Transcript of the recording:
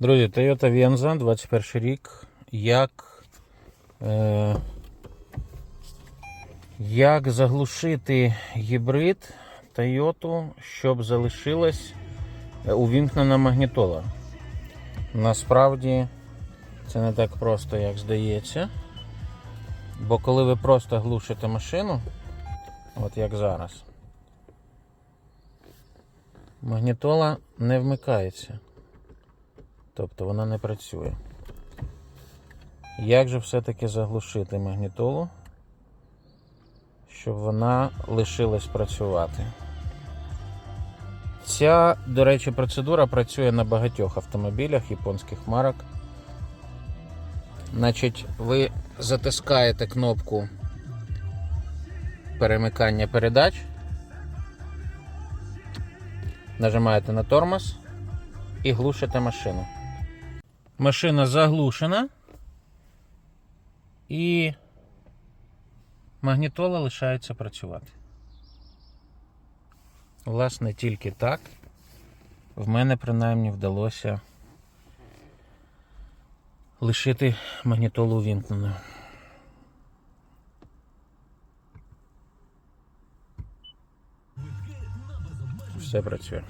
Друзі, Toyota Venza, 21 рік. Як, е, як заглушити гібрид Toyota, щоб залишилась е, увімкнена магнітола? Насправді це не так просто, як здається. Бо коли ви просто глушите машину, от як зараз, магнітола не вмикається. Тобто вона не працює. Як же все-таки заглушити магнітолу, щоб вона лишилась працювати? Ця, до речі, процедура працює на багатьох автомобілях японських марок. Значить, ви затискаєте кнопку перемикання передач, нажимаєте на тормоз і глушите машину. Машина заглушена і магнітола лишається працювати. Власне, тільки так в мене принаймні вдалося лишити магнітолу увімкненою. Все працює.